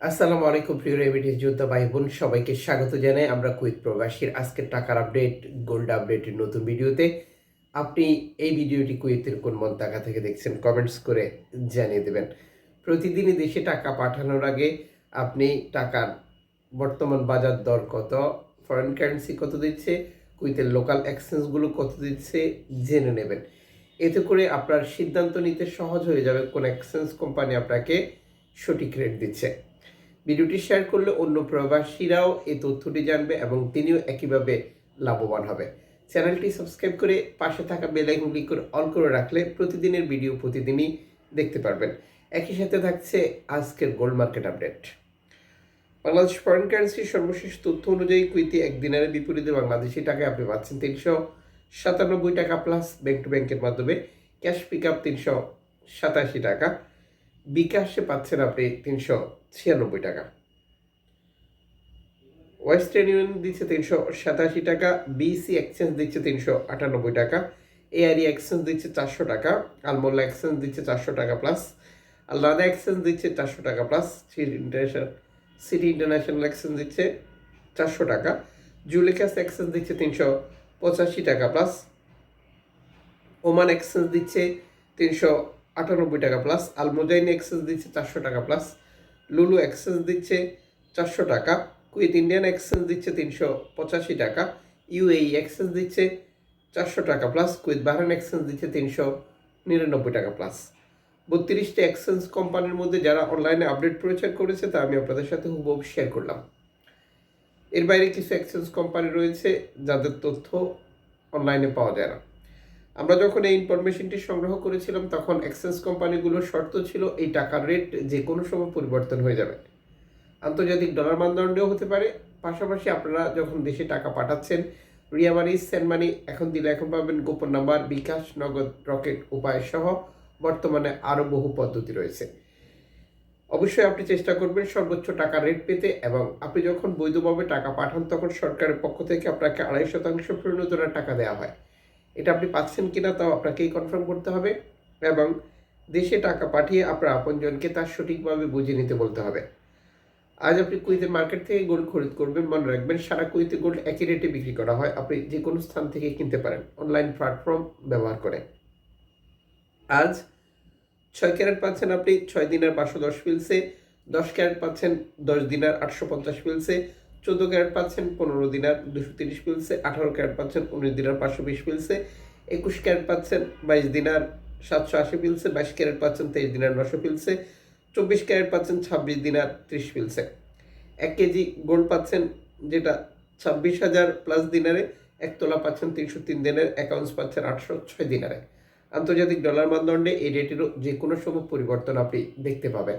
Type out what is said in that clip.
আসসালামু আলাইকুম, প্রিয় রেমিডিস যোদ্ধা ভাই বোন সবাইকে স্বাগত জানাই আমরা কুইত প্রবাসীর আজকের টাকার আপডেট, গোল্ড আপডেটের নতুন ভিডিওতে। আপনি এই ভিডিওটি কুয়েতের কোন মন্তাকা থেকে দেখছেন, কমেন্টস করে জানিয়ে দেবেন। প্রতিদিনই দেশে টাকা পাঠানোর আগে আপনি টাকার বর্তমান বাজার দর কত ফরেন কারেন্সি কত দিচ্ছে কুইতের লোকাল এক্সচেঞ্জগুলো কত দিচ্ছে, জেনে নেবেন। এতে করে আপনার সিদ্ধান্ত নিতে সহজ হয়ে যাবে কোন এক্সচেঞ্জ কোম্পানি আপনাকে সঠিক রেট দিচ্ছে। ভিডিওটি শেয়ার করলে অন্য প্রবাসীরাও এই তথ্যটি জানবে এবং তিনিও একইভাবে লাভবান হবে। চ্যানেলটি সাবস্ক্রাইব করে পাশে থাকা বেলাইকন ক্লিক করে অল করে রাখলে প্রতিদিনের ভিডিও প্রতিদিনই দেখতে পারবেন। একই সাথে থাকছে আজকের gold market update. Bangladesh foreign কারেন্সির সর্বশেষ তথ্য অনুযায়ী কুইতে এক দিনের বিপরীতে বাংলাদেশি টাকায় আপনি পাচ্ছেন তিনশো সাতানব্বই টাকা প্লাস ব্যাংক টু ব্যাংকের মাধ্যমে। ক্যাশ পিক আপ তিনশো সাতাশি টাকা। বিকাশে পাচ্ছেন আপনি তিনশো ছিয়ানব্বই টাকা। ওয়েস্টার্ন ইউনিয়ন দিচ্ছে তিনশো সাতাশি টাকা বিসি এক্সচেঞ্জ দিচ্ছে তিনশো আটানব্বই টাকা এআরই এক্সচেঞ্জ দিচ্ছে চারশো টাকা আলমোল্লা এক্সচেঞ্জ দিচ্ছে চারশো টাকা প্লাস আল্লাদা এক্সচেঞ্জ দিচ্ছে চারশো টাকা plus international city international exchange দিচ্ছে চারশো টাকা জুলিকাস এক্সচেঞ্জ দিচ্ছে তিনশো পঁচাশি টাকা প্লাস ওমান এক্সচেঞ্জ দিচ্ছে তিনশো আটানব্বই টাকা প্লাস আলমোজাইন এক্সচেঞ্জ দিচ্ছে চারশো টাকা প্লাস লুলু এক্সচেঞ্জ দিচ্ছে চারশো টাকা কুইথ ইন্ডিয়ান এক্সচেঞ্জ দিচ্ছে তিনশো পঁচাশি টাকা ইউএই এক্সচেঞ্জ দিচ্ছে চারশো টাকা প্লাস কুইথ বাহরান এক্সচেঞ্জ দিচ্ছে তিনশো নিরানব্বই টাকা প্লাস বত্রিশটি এক্সচেঞ্জ কোম্পানির মধ্যে যারা অনলাইনে আপডেট প্রচার করেছে, তা আমি আপনাদের সাথে হুবহু শেয়ার করলাম। এর বাইরে কিছু এক্সচেঞ্জ কোম্পানি রয়েছে, যাদের তথ্য অনলাইনে পাওয়া যায় না। আমরা যখন এই ইনফরমেশনটি সংগ্রহ করেছিলাম, তখন এক্সচেঞ্জ কোম্পানিগুলোর শর্ত ছিল এই টাকার রেট যে কোনো সময় পরিবর্তন হয়ে যাবে। আন্তর্জাতিক ডলার মানদণ্ডেও হতে পারে, পাশাপাশি আপনারা যখন দেশে টাকা পাঠাচ্ছেন, রিয়া মানি সেন্ড মানি, এখন দিলে এখন পাবেন গোপন নাম্বার, বিকাশ, নগদ, রকেট, উপায় সহ বর্তমানে আরও বহু পদ্ধতি রয়েছে। অবশ্যই আপনি চেষ্টা করবেন সর্বোচ্চ টাকা রেট পেতে এবং আপনি যখন বৈধভাবে টাকা পাঠান, তখন সরকারের পক্ষ থেকে আপনাকে আড়াই শতাংশ প্রণোদনার টাকা দেওয়া হয়। এটা আপনি পাচ্ছেন কিনা তাও আপনাকেই কনফার্ম করতে হবে এবং দেশে টাকা পাঠিয়ে আপনার আপনজনকে তার সঠিকভাবে বুঝে নিতে বলতে হবে। আজ আপনি কুইতে মার্কেট থেকে গোল্ড খরিদ করবেন, মনে রাখবেন সারা কুইতে গোল্ড একই রেটে বিক্রি করা হয়। আপনি যে কোনো স্থান থেকে কিনতে পারেন অনলাইন প্ল্যাটফর্ম ব্যবহার করে। আজ ছয় ক্যারেট পাচ্ছেন আপনি, ছয় দিনের পাঁচশো দশ ফিলসে দশ ক্যারেট পাচ্ছেন, দশ দিনের আটশো পঞ্চাশ ফিলসে চোদ্দ ক্যারেট পাচ্ছেন, পনেরো দিনার দুশো তিরিশ ফিলসে আঠারো ক্যারেট পাচ্ছেন, উনিশ দিনার পাঁচশো বিশ ফিলসে একুশ ক্যারেট পাচ্ছেন, বাইশ দিনার সাতশো আশি ফিলসে বাইশ ক্যারেট পাচ্ছেন, তেইশ দিনার নশো ফিলসে চব্বিশ ক্যারেট পাচ্ছেন, ছাব্বিশ দিনার ত্রিশ ফিলসে এক কেজি গোল্ড পাচ্ছেন, যেটা ছাব্বিশ হাজার প্লাস দিনারে, এক তোলা পাচ্ছেন তিনশো তিন দিনের অ্যাকাউন্টস পাচ্ছেন আটশো ছয় দিনারে। আন্তর্জাতিক ডলার মানদণ্ডে এই রেটেরও যে কোনো সময় পরিবর্তন আপনি দেখতে পাবেন।